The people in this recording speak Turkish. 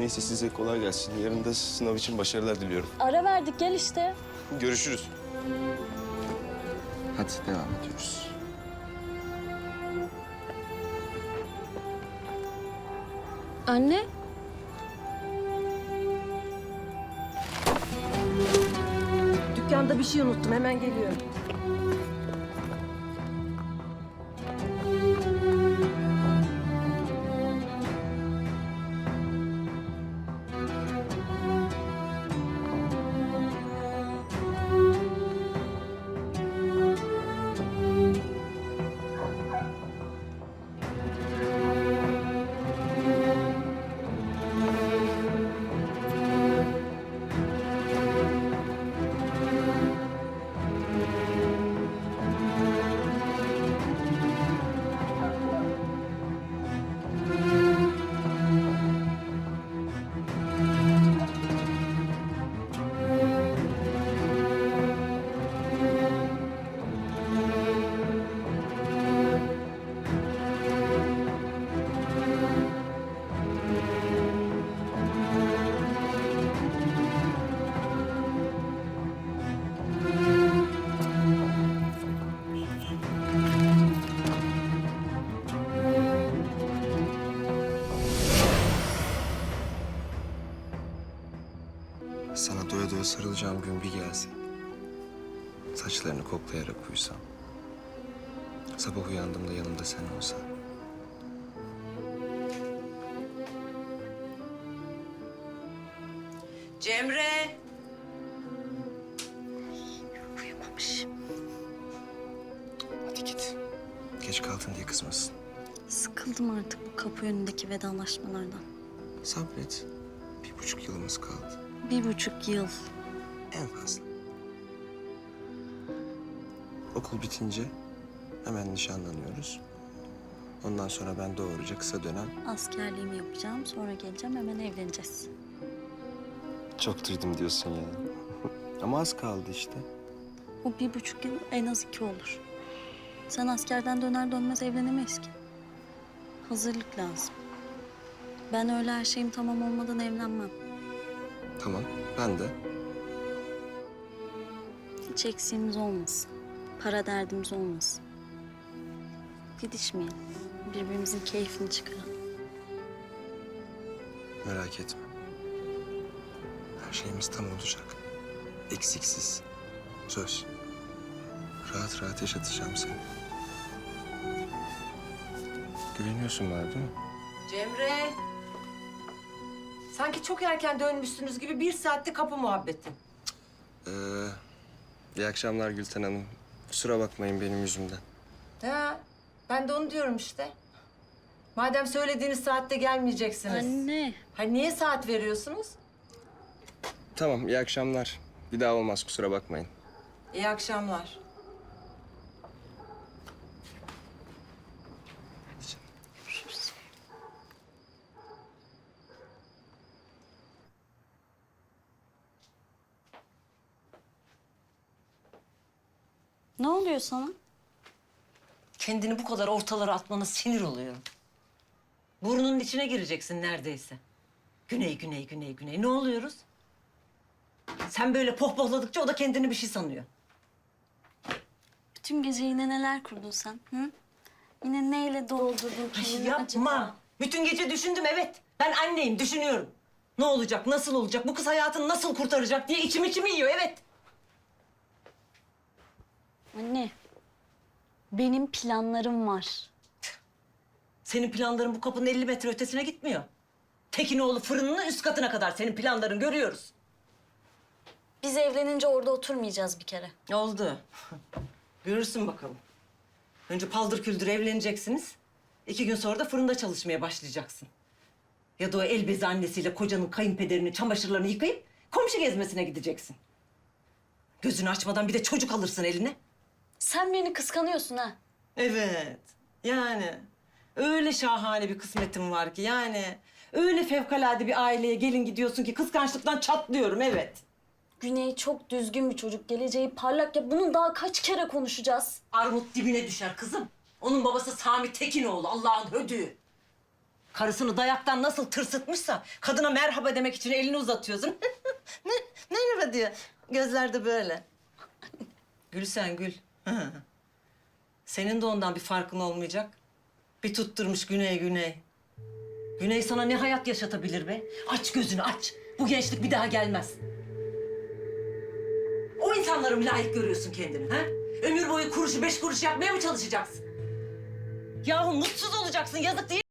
Neyse size kolay gelsin. Yarın da sınav için başarılar diliyorum. Ara verdik gel işte. Görüşürüz. Hadi devam ediyoruz. Anne. Dükkanda bir şey unuttum. Hemen geliyorum. Sana doya doya sarılacağım gün bir gelse. Saçlarını koklayarak uyusam. Sabah uyandığımda yanımda sen olsan. Cemre. Hadi git. Geç kaldın diye kızmasın. Sıkıldım artık bu kapı önündeki vedalaşmalardan. Sabret. Bir buçuk yılımız kaldı. Bir buçuk yıl. En fazla. Okul bitince hemen nişanlanıyoruz. Ondan sonra ben doğruca kısa dönem Askerliğimi yapacağım sonra geleceğim hemen evleneceğiz. çok duydum diyorsun ya. Ama az kaldı işte. O bir buçuk yıl en az iki olur. Sen askerden döner dönmez evlenemeyiz ki. Hazırlık lazım. Ben öyle her şeyim tamam olmadan evlenmem. Tamam, ben de. Hiç eksiğimiz olmasın. Para derdimiz olmasın. Gidişmeyelim. Birbirimizin keyfini çıkaralım. Merak etme. Her şeyimiz tam olacak. Eksiksiz. Söz. Rahat rahat yaşatacağım seni. Güveniyorsun bana değil mi? Cemre. Sanki çok erken dönmüşsünüz gibi bir saatte kapı muhabbeti. Ee, iyi akşamlar Gülten Hanım. Kusura bakmayın benim yüzümden. Ha, ben de onu diyorum işte. Madem söylediğiniz saatte gelmeyeceksiniz. Anne. Ha niye saat veriyorsunuz? Tamam, iyi akşamlar. Bir daha olmaz kusura bakmayın. İyi akşamlar. Ne oluyor sana? Kendini bu kadar ortalara atmana sinir oluyorum. Burnunun içine gireceksin neredeyse. Güney, güney, güney, güney. Ne oluyoruz? Sen böyle pohpohladıkça o da kendini bir şey sanıyor. Bütün gece yine neler kurdun sen? Hı? Yine neyle doldurdun kendini yapma. acaba? Bütün gece düşündüm evet. Ben anneyim düşünüyorum. Ne olacak, nasıl olacak, bu kız hayatını nasıl kurtaracak diye içim içimi yiyor evet. Anne. Benim planlarım var. Senin planların bu kapının 50 metre ötesine gitmiyor. Tekinoğlu fırınının üst katına kadar senin planların görüyoruz. Biz evlenince orada oturmayacağız bir kere. Oldu. Görürsün bakalım. Önce paldır küldür evleneceksiniz. İki gün sonra da fırında çalışmaya başlayacaksın. Ya da o el bezi annesiyle kocanın kayınpederinin çamaşırlarını yıkayıp komşu gezmesine gideceksin. Gözünü açmadan bir de çocuk alırsın eline. Sen beni kıskanıyorsun ha. Evet. Yani öyle şahane bir kısmetim var ki yani öyle fevkalade bir aileye gelin gidiyorsun ki kıskançlıktan çatlıyorum evet. Güney çok düzgün bir çocuk. Geleceği parlak ya. Bunu daha kaç kere konuşacağız? Armut dibine düşer kızım. Onun babası Sami Tekinoğlu Allah'ın hödüğü. Karısını dayaktan nasıl tırsıtmışsa kadına merhaba demek için elini uzatıyorsun. ne, merhaba diyor. Gözlerde böyle. Gül sen gül. Senin de ondan bir farkın olmayacak. Bir tutturmuş güney güney. Güney sana ne hayat yaşatabilir be? Aç gözünü aç. Bu gençlik bir daha gelmez. O insanlara mı layık görüyorsun kendini ha? Ömür boyu kuruşu beş kuruş yapmaya mı çalışacaksın? Yahu mutsuz olacaksın yazık değil